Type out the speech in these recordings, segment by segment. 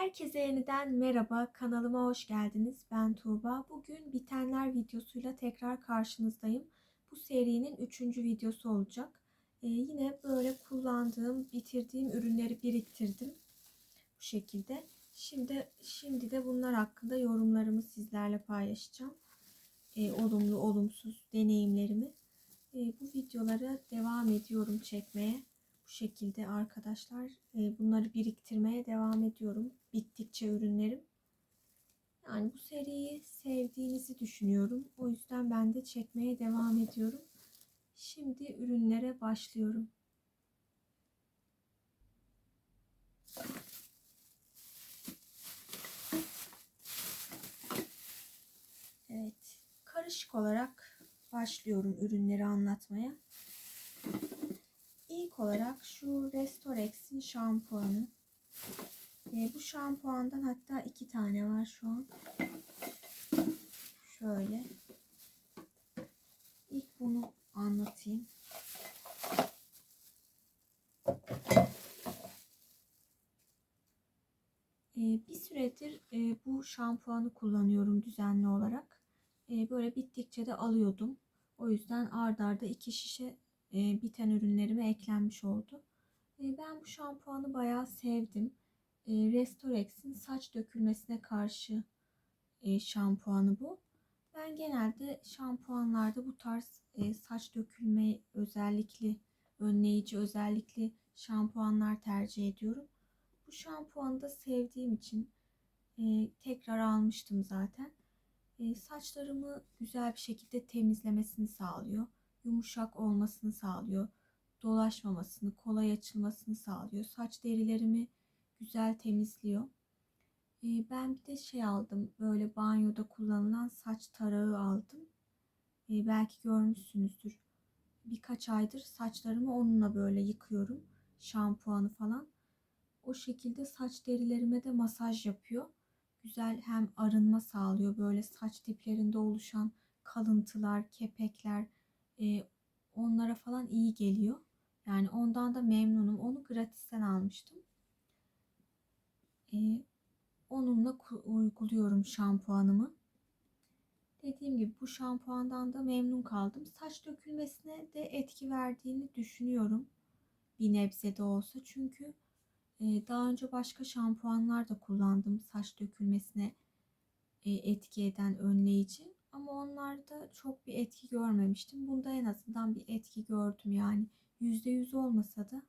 Herkese yeniden merhaba, kanalıma hoş geldiniz. Ben Tuğba. Bugün bitenler videosuyla tekrar karşınızdayım. Bu serinin üçüncü videosu olacak. Ee, yine böyle kullandığım, bitirdiğim ürünleri biriktirdim. Bu şekilde. Şimdi, şimdi de bunlar hakkında yorumlarımı sizlerle paylaşacağım. Ee, olumlu, olumsuz deneyimlerimi. Ee, bu videolara devam ediyorum çekmeye şekilde arkadaşlar e, bunları biriktirmeye devam ediyorum. Bittikçe ürünlerim. Yani bu seriyi sevdiğinizi düşünüyorum. O yüzden ben de çekmeye devam ediyorum. Şimdi ürünlere başlıyorum. Evet, karışık olarak başlıyorum ürünleri anlatmaya. İlk olarak şu Restorex'in şampuanı. E, bu şampuandan hatta iki tane var şu an. Şöyle. İlk bunu anlatayım. E, bir süredir e, bu şampuanı kullanıyorum düzenli olarak. E, böyle bittikçe de alıyordum. O yüzden ard arda iki şişe e, biten ürünlerime eklenmiş oldu. E, ben bu şampuanı bayağı sevdim. E, Restorex'in saç dökülmesine karşı e, şampuanı bu. Ben genelde şampuanlarda bu tarz e, saç dökülme özellikli, önleyici özellikli şampuanlar tercih ediyorum. Bu şampuanı da sevdiğim için e, tekrar almıştım zaten. E, saçlarımı güzel bir şekilde temizlemesini sağlıyor yumuşak olmasını sağlıyor. Dolaşmamasını, kolay açılmasını sağlıyor. Saç derilerimi güzel temizliyor. Ee, ben bir de şey aldım. Böyle banyoda kullanılan saç tarağı aldım. Ee, belki görmüşsünüzdür. Birkaç aydır saçlarımı onunla böyle yıkıyorum. Şampuanı falan. O şekilde saç derilerime de masaj yapıyor. Güzel hem arınma sağlıyor. Böyle saç diplerinde oluşan kalıntılar, kepekler, e, onlara falan iyi geliyor. Yani ondan da memnunum. Onu gratisten almıştım. Onunla uyguluyorum şampuanımı. Dediğim gibi bu şampuandan da memnun kaldım. Saç dökülmesine de etki verdiğini düşünüyorum. Bir nebze de olsa. Çünkü daha önce başka şampuanlar da kullandım. Saç dökülmesine etki eden önleyici. Ama onlarda çok bir etki görmemiştim. Bunda en azından bir etki gördüm yani. %100 olmasa da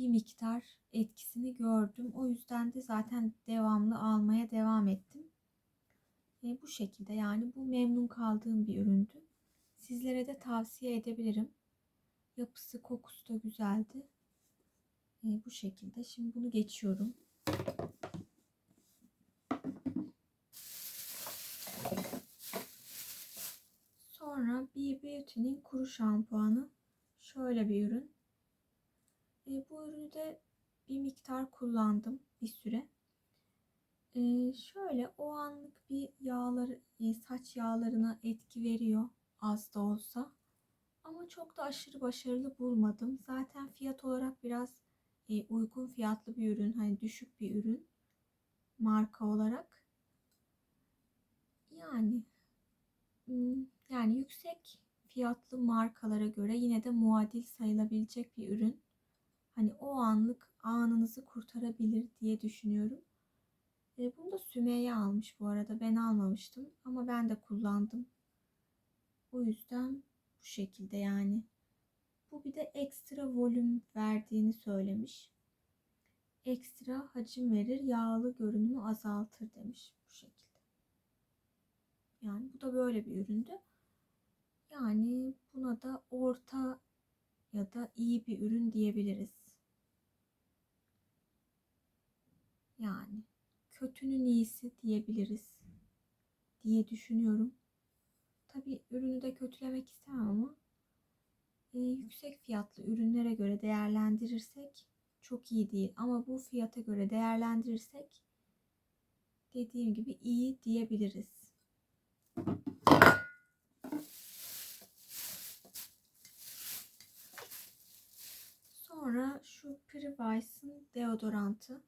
bir miktar etkisini gördüm. O yüzden de zaten devamlı almaya devam ettim. E, bu şekilde yani bu memnun kaldığım bir üründü. Sizlere de tavsiye edebilirim. Yapısı, kokusu da güzeldi. E, bu şekilde. Şimdi bunu geçiyorum. Sonra B Beauty'nin kuru şampuanı. Şöyle bir ürün. E, bu ürünü de bir miktar kullandım bir süre. E, şöyle o anlık bir yağları, e, saç yağlarına etki veriyor az da olsa. Ama çok da aşırı başarılı bulmadım. Zaten fiyat olarak biraz e, uygun fiyatlı bir ürün. Hani düşük bir ürün marka olarak. Yani yani yüksek fiyatlı markalara göre yine de muadil sayılabilecek bir ürün. Hani o anlık anınızı kurtarabilir diye düşünüyorum. E, bunu da Sümeyye almış bu arada. Ben almamıştım ama ben de kullandım. O yüzden bu şekilde yani. Bu bir de ekstra volüm verdiğini söylemiş. Ekstra hacim verir, yağlı görünümü azaltır demiş bu şekilde. Yani bu da böyle bir üründü. Yani buna da orta ya da iyi bir ürün diyebiliriz. Yani kötünün iyisi diyebiliriz diye düşünüyorum. Tabi ürünü de kötülemek istemem ama e, yüksek fiyatlı ürünlere göre değerlendirirsek çok iyi değil. Ama bu fiyata göre değerlendirirsek dediğim gibi iyi diyebiliriz. Sonra şu Previce'ın deodorantı.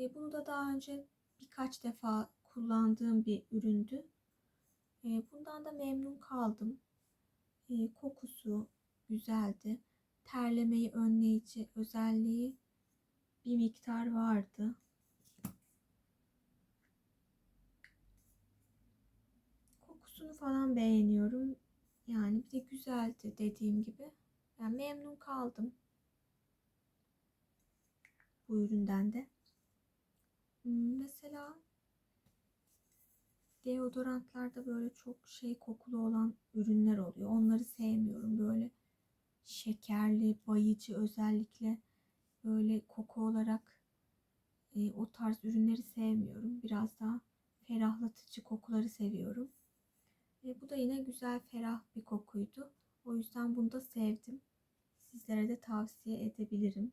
E, bunu da daha önce birkaç defa kullandığım bir üründü. E, bundan da memnun kaldım. E, kokusu güzeldi. Terlemeyi önleyici özelliği bir miktar vardı. Kokusunu falan beğeniyorum. Yani bir de güzeldi dediğim gibi. Yani memnun kaldım. Bu üründen de. Mesela deodorantlarda böyle çok şey kokulu olan ürünler oluyor. Onları sevmiyorum. Böyle şekerli, bayıcı özellikle böyle koku olarak e, o tarz ürünleri sevmiyorum. Biraz daha ferahlatıcı kokuları seviyorum. E, bu da yine güzel, ferah bir kokuydu. O yüzden bunu da sevdim. Sizlere de tavsiye edebilirim.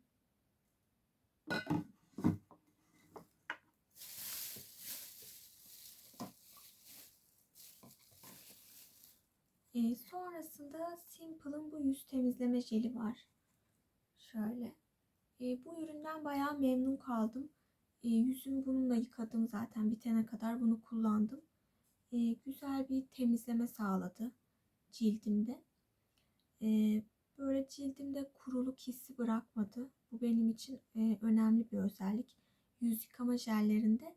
E, sonrasında Simple'ın bu yüz temizleme jeli var. Şöyle. E, bu üründen bayağı memnun kaldım. E, yüzümü bununla yıkadım zaten bitene kadar bunu kullandım. E, güzel bir temizleme sağladı cildimde. E, böyle cildimde kuruluk hissi bırakmadı. Bu benim için e, önemli bir özellik. Yüz yıkama jellerinde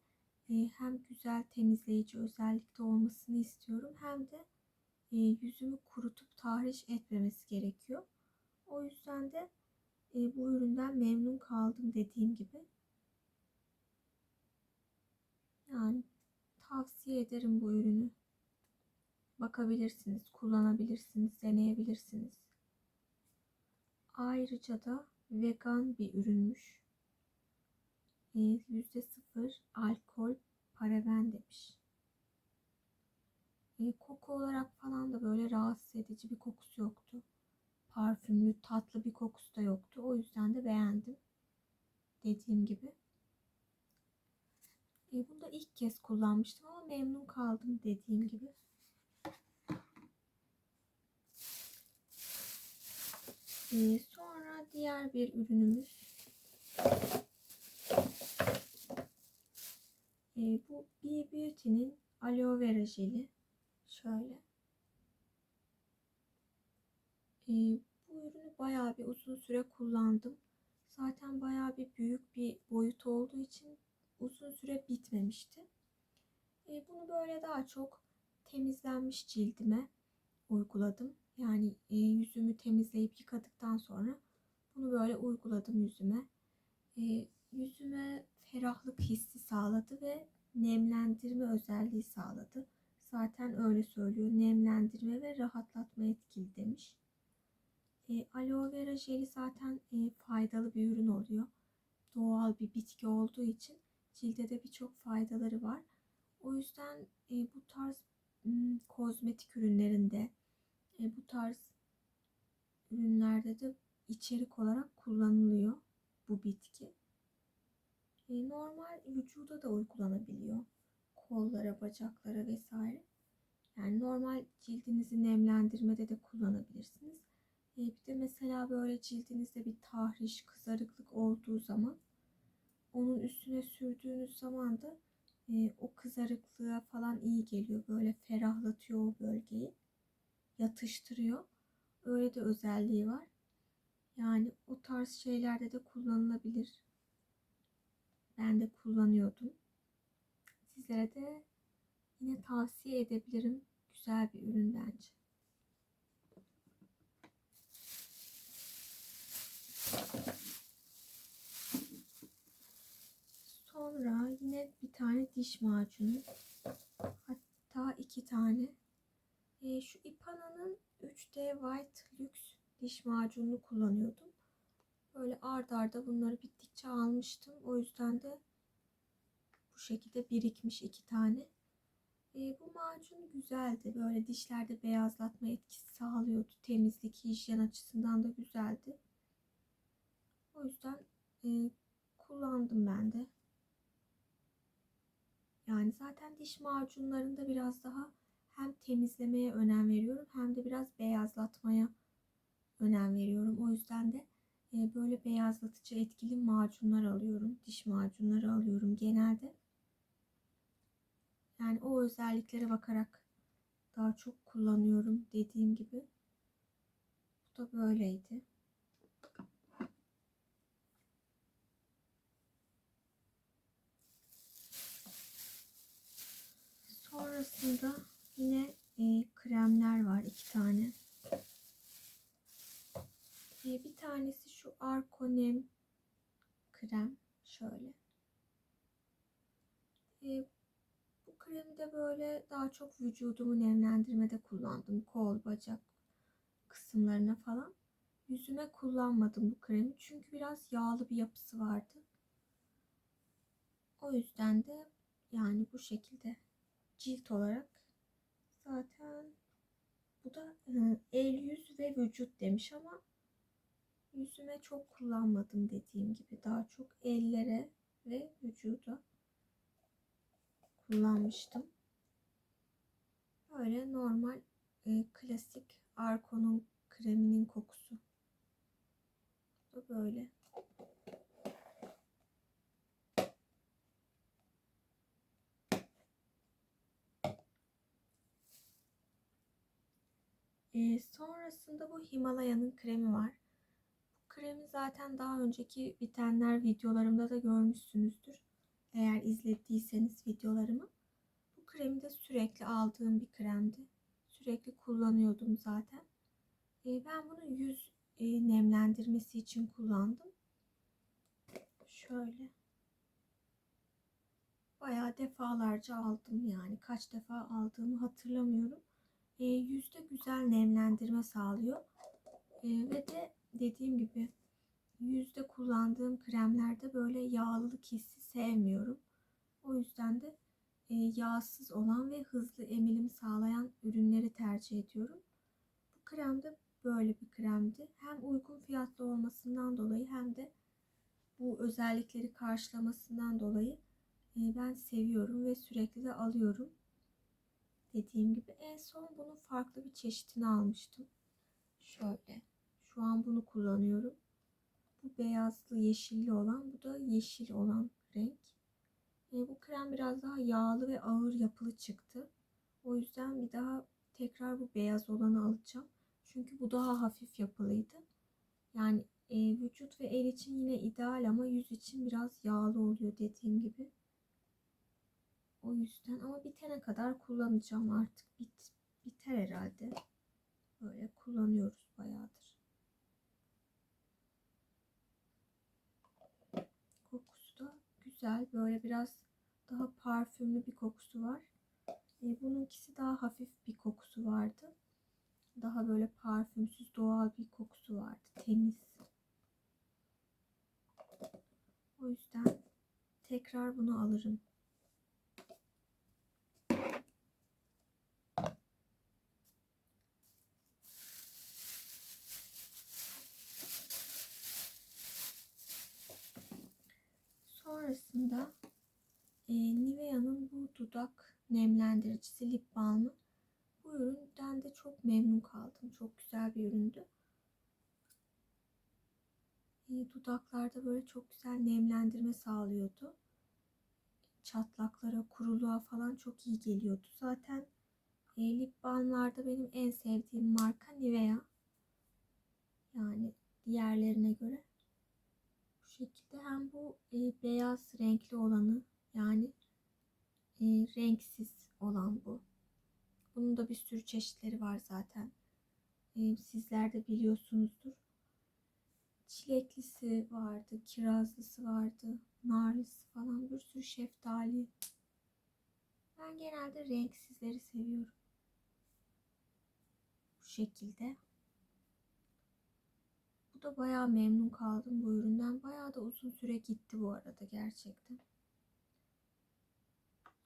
e, hem güzel temizleyici özellikte olmasını istiyorum hem de e, yüzümü kurutup tahriş etmemesi gerekiyor. O yüzden de e, bu üründen memnun kaldım dediğim gibi. Yani tavsiye ederim bu ürünü. Bakabilirsiniz, kullanabilirsiniz, deneyebilirsiniz. Ayrıca da vegan bir ürünmüş. E, %0 alkol paraben demiş. E, koku olarak falan da böyle rahatsız edici bir kokusu yoktu. Parfümlü, tatlı bir kokusu da yoktu. O yüzden de beğendim. Dediğim gibi. E, bunu da ilk kez kullanmıştım ama memnun kaldım dediğim gibi. E, sonra diğer bir ürünümüz. E, bu Be Beauty'nin aloe vera jeli. Şöyle. E, bu ürünü bayağı bir uzun süre kullandım. Zaten bayağı bir büyük bir boyut olduğu için uzun süre bitmemişti. E, bunu böyle daha çok temizlenmiş cildime uyguladım. Yani e, yüzümü temizleyip yıkadıktan sonra bunu böyle uyguladım yüzüme. E, yüzüme ferahlık hissi sağladı ve nemlendirme özelliği sağladı. Zaten öyle söylüyor. Nemlendirme ve rahatlatma etkili demiş. E, aloe vera jeli zaten e, faydalı bir ürün oluyor. Doğal bir bitki olduğu için cilde de birçok faydaları var. O yüzden e, bu tarz m, kozmetik ürünlerinde, e, bu tarz ürünlerde de içerik olarak kullanılıyor bu bitki. E, normal vücuda da uygulanabiliyor. Kollara, bacaklara vesaire. Yani normal cildinizi nemlendirmede de kullanabilirsiniz. E, bir de mesela böyle cildinizde bir tahriş, kızarıklık olduğu zaman onun üstüne sürdüğünüz zaman da e, o kızarıklığa falan iyi geliyor. Böyle ferahlatıyor o bölgeyi. Yatıştırıyor. Öyle de özelliği var. Yani o tarz şeylerde de kullanılabilir. Ben de kullanıyordum. Sizlere de yine tavsiye edebilirim. Güzel bir ürün bence. Sonra yine bir tane diş macunu. Hatta iki tane. E, şu Ipana'nın 3D White Lux diş macununu kullanıyordum. Böyle ard arda bunları bittikçe almıştım. O yüzden de şekilde birikmiş iki tane. E, bu macun güzeldi. Böyle dişlerde beyazlatma etkisi sağlıyordu. Temizlik, hijyen açısından da güzeldi. O yüzden e, kullandım ben de. Yani zaten diş macunlarında biraz daha hem temizlemeye önem veriyorum hem de biraz beyazlatmaya önem veriyorum. O yüzden de e, böyle beyazlatıcı etkili macunlar alıyorum. Diş macunları alıyorum genelde. Yani o özelliklere bakarak daha çok kullanıyorum dediğim gibi. Bu da böyleydi. Sonrasında yine e, kremler var iki tane. E, bir tanesi şu Arkonem krem şöyle. E, kremi de böyle daha çok vücudumu nemlendirmede kullandım. Kol, bacak kısımlarına falan. Yüzüme kullanmadım bu kremi. Çünkü biraz yağlı bir yapısı vardı. O yüzden de yani bu şekilde cilt olarak zaten bu da e, el yüz ve vücut demiş ama yüzüme çok kullanmadım dediğim gibi daha çok ellere ve vücuda kullanmıştım. Böyle normal e, klasik Arko'nun kreminin kokusu. Bu böyle. E, sonrasında bu Himalaya'nın kremi var. Bu kremi zaten daha önceki bitenler videolarımda da görmüşsünüzdür. Eğer izlediyseniz videolarımı. Bu kremi de sürekli aldığım bir kremdi. Sürekli kullanıyordum zaten. E, ben bunu yüz e, nemlendirmesi için kullandım. Şöyle. Bayağı defalarca aldım yani. Kaç defa aldığımı hatırlamıyorum e, yüzde güzel nemlendirme sağlıyor. E, ve de dediğim gibi yüzde kullandığım kremlerde böyle yağlılık hissi sevmiyorum. O yüzden de e, yağsız olan ve hızlı emilim sağlayan ürünleri tercih ediyorum. Bu krem de böyle bir kremdi. Hem uygun fiyatlı olmasından dolayı hem de bu özellikleri karşılamasından dolayı e, ben seviyorum ve sürekli de alıyorum dediğim gibi en son bunun farklı bir çeşitini almıştım. Şöyle. Şu an bunu kullanıyorum. Bu beyazlı yeşilli olan, bu da yeşil olan renk. E, bu krem biraz daha yağlı ve ağır yapılı çıktı. O yüzden bir daha tekrar bu beyaz olanı alacağım. Çünkü bu daha hafif yapılıydı. Yani e, vücut ve el için yine ideal ama yüz için biraz yağlı oluyor dediğim gibi. O yüzden ama bitene kadar kullanacağım artık. Bit, biter herhalde. Böyle kullanıyoruz bayağıdır. Kokusu da güzel. Böyle biraz daha parfümlü bir kokusu var. E, bununkisi daha hafif bir kokusu vardı. Daha böyle parfümsüz doğal bir kokusu vardı. Temiz. O yüzden tekrar bunu alırım. Sonrasında e, Nivea'nın bu dudak nemlendiricisi lip balmı. Bu üründen de çok Çok güzel bir üründü. E, dudaklarda böyle çok güzel nemlendirme sağlıyordu. Çatlaklara, kuruluğa falan çok iyi geliyordu. Zaten e, lip balmlarda benim en sevdiğim marka Nivea. Yani diğerlerine göre şekilde hem bu e, beyaz renkli olanı yani renksiz olan bu. Bunun da bir sürü çeşitleri var zaten. E, sizler de biliyorsunuzdur. Çileklisi vardı, kirazlısı vardı, narlısı falan bir sürü şeftali. Ben genelde renksizleri seviyorum. Bu şekilde. Bu da bayağı memnun kaldım bu üründen. Bayağı da uzun süre gitti bu arada gerçekten.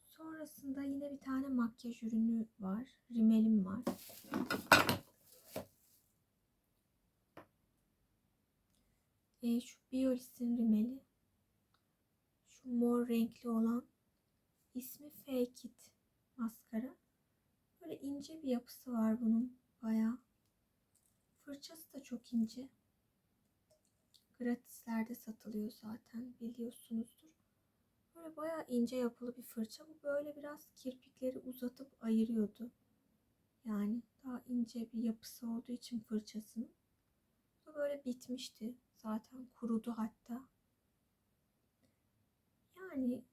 Sonrasında yine bir tane makyaj ürünü var. Rimelim var. E, şu Biolis'in rimeli. Şu mor renkli olan. ismi Fake It maskara. Böyle ince bir yapısı var bunun bayağı. Fırçası da çok ince. gratislerde satılıyor zaten biliyorsunuzdur. Böyle bayağı ince yapılı bir fırça. Bu böyle biraz kirpikleri uzatıp ayırıyordu. Yani daha ince bir yapısı olduğu için fırçasının. Bu böyle bitmişti. Zaten kurudu hatta. Yani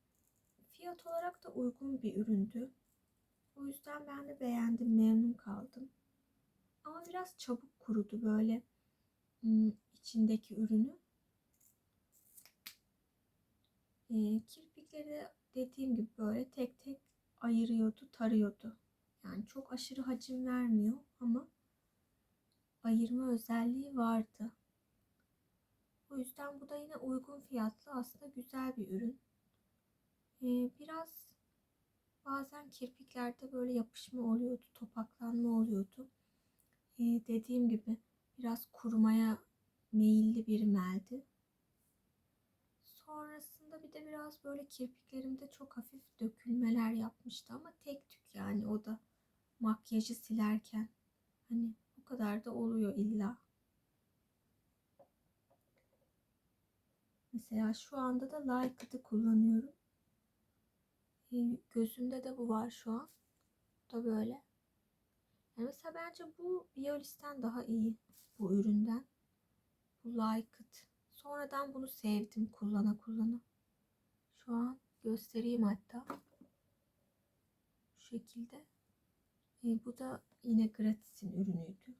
fiyat olarak da uygun bir üründü. O yüzden ben de beğendim, memnun kaldım. Ama biraz çabuk kurudu böyle hmm, içindeki ürünü. Ee, kirpikleri dediğim gibi böyle tek tek ayırıyordu, tarıyordu. Yani çok aşırı hacim vermiyor ama ayırma özelliği vardı. O yüzden bu da yine uygun fiyatlı aslında güzel bir ürün. Ee, biraz bazen kirpiklerde böyle yapışma oluyordu, topaklanma oluyordu. Ee, dediğim gibi biraz kurumaya meyilli bir meldi. Sonrasında bir de biraz böyle kirpiklerimde çok hafif dökülmeler yapmıştı ama tek tük yani o da makyajı silerken hani o kadar da oluyor illa. Mesela şu anda da Lyca'da kullanıyorum. Ee, gözümde de bu var şu an. Bu da böyle. Yani mesela bence bu Biolis'ten daha iyi bu üründen. Bu Lyca'd. Sonradan bunu sevdim kullana kullana. Şu an göstereyim hatta. Şu şekilde. E, bu da yine Gratis'in ürünüydü.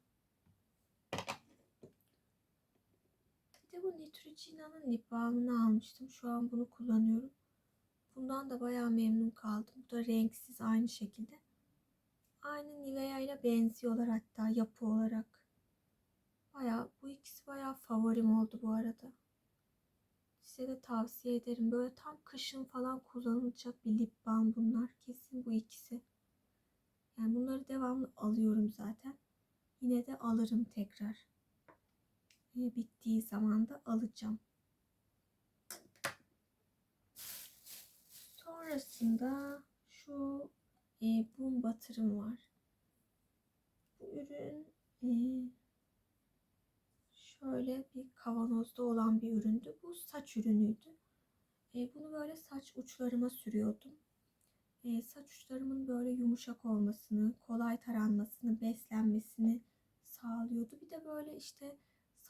Bir de bu Neutrogena'nın lip balmını almıştım. Şu an bunu kullanıyorum. Bundan da bayağı memnun kaldım. Bu da renksiz aynı şekilde. Aynı Nivea ile benziyorlar hatta yapı olarak. Bayağı bu ikisi bayağı favorim oldu bu arada. Size de tavsiye ederim. Böyle tam kışın falan kullanılacak bir lip balm bunlar. Kesin bu ikisi. Yani bunları devamlı alıyorum zaten. Yine de alırım tekrar. Bittiği zaman da alacağım. Sonrasında şu e, bum batırım var. Bu ürün e, şöyle bir kavanozda olan bir üründü. Bu saç ürünüydü. E, bunu böyle saç uçlarıma sürüyordum. E, saç uçlarımın böyle yumuşak olmasını, kolay taranmasını, beslenmesini sağlıyordu. Bir de böyle işte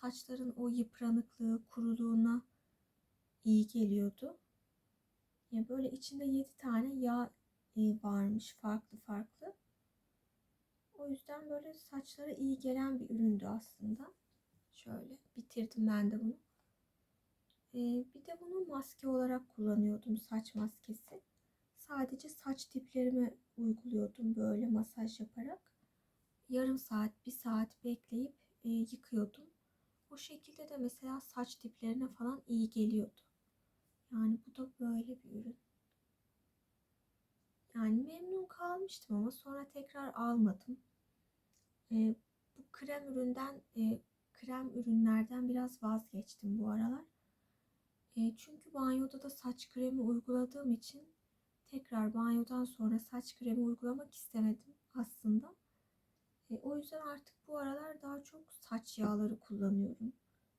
saçların o yıpranıklığı, kuruluğuna iyi geliyordu. Yani böyle içinde 7 tane yağ e, varmış farklı farklı. O yüzden böyle saçlara iyi gelen bir üründü aslında. Şöyle bitirdim ben de bunu. Ee, bir de bunu maske olarak kullanıyordum saç maskesi. Sadece saç diplerime uyguluyordum böyle masaj yaparak. Yarım saat, bir saat bekleyip e, yıkıyordum. O şekilde de mesela saç diplerine falan iyi geliyordu. Yani bu da böyle bir ürün. Yani memnun kalmıştım ama sonra tekrar almadım. E, bu krem üründen e, krem ürünlerden biraz vazgeçtim bu aralar. E, çünkü banyoda da saç kremi uyguladığım için tekrar banyodan sonra saç kremi uygulamak istemedim aslında. E, o yüzden artık bu aralar daha çok saç yağları kullanıyorum.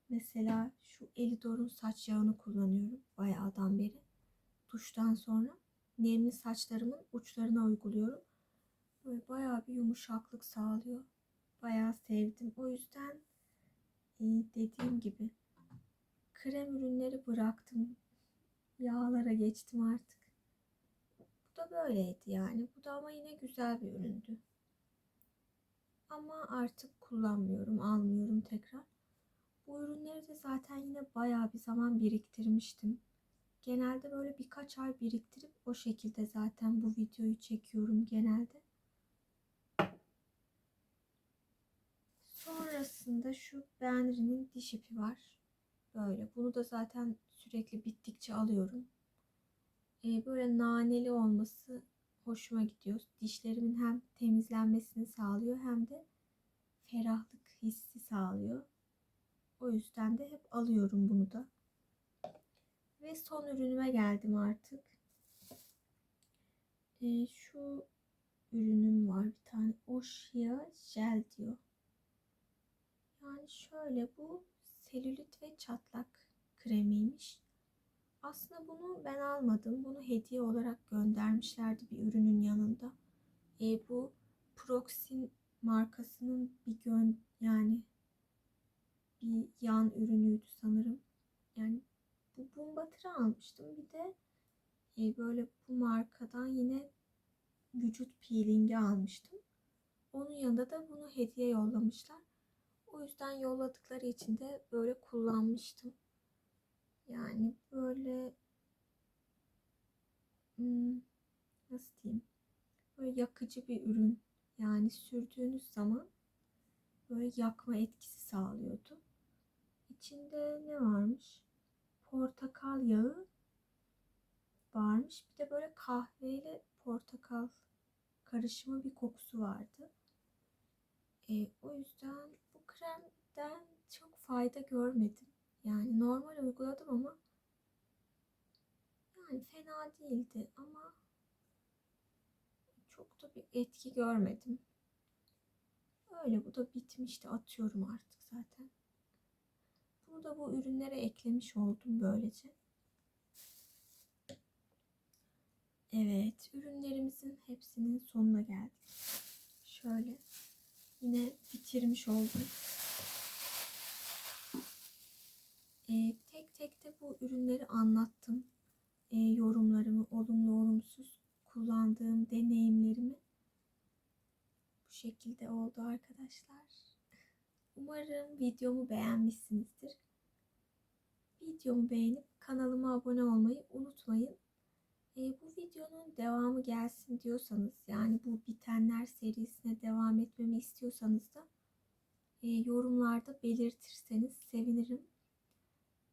Mesela şu Elidor'un saç yağını kullanıyorum bayağıdan beri. Duştan sonra nemli saçlarımın uçlarına uyguluyorum. Böyle bayağı bir yumuşaklık sağlıyor. Bayağı sevdim. O yüzden e, dediğim gibi krem ürünleri bıraktım. Yağlara geçtim artık. Bu da böyleydi yani. Bu da ama yine güzel bir üründü. Ama artık kullanmıyorum, almıyorum tekrar. Bu ürünleri de zaten yine bayağı bir zaman biriktirmiştim. Genelde böyle birkaç ay biriktirip o şekilde zaten bu videoyu çekiyorum genelde. Sonrasında şu Benri'nin diş ipi var. Böyle. Bunu da zaten sürekli bittikçe alıyorum. Ee, böyle naneli olması hoşuma gidiyor. Dişlerimin hem temizlenmesini sağlıyor hem de ferahlık hissi sağlıyor. O yüzden de hep alıyorum bunu da. Ve son ürünüme geldim artık. Ee, şu ürünüm var bir tane. Oshia Gel diyor. Yani şöyle bu selülit ve çatlak kremiymiş. Aslında bunu ben almadım. Bunu hediye olarak göndermişlerdi bir ürünün yanında. E, bu Proxin markasının bir gön yani bir yan ürünüydü sanırım. Yani bu Bumbatır'ı almıştım. Bir de e, böyle bu markadan yine vücut peelingi almıştım. Onun yanında da bunu hediye yollamışlar. O yüzden yolladıkları için de böyle kullanmıştım. Yani böyle hmm, nasıl diyeyim? Böyle yakıcı bir ürün. Yani sürdüğünüz zaman böyle yakma etkisi sağlıyordu. İçinde ne varmış? Portakal yağı varmış. Bir de böyle kahveyle portakal karışımı bir kokusu vardı. E, o yüzden bu kremden çok fayda görmedim. Yani normal uyguladım ama yani fena değildi ama çok da bir etki görmedim. Öyle bu da bitmişti. Atıyorum artık zaten. Bunu da bu ürünlere eklemiş oldum böylece. Evet, ürünlerimizin hepsinin sonuna geldik. Şöyle yine bitirmiş oldum. Ee, tek tek de bu ürünleri anlattım. Ee, yorumlarımı, olumlu olumsuz kullandığım deneyimlerimi bu şekilde oldu arkadaşlar. Umarım videomu beğenmişsinizdir. Videomu beğenip kanalıma abone olmayı unutmayın. E, bu videonun devamı gelsin diyorsanız yani bu bitenler serisine devam etmemi istiyorsanız da e, yorumlarda belirtirseniz sevinirim.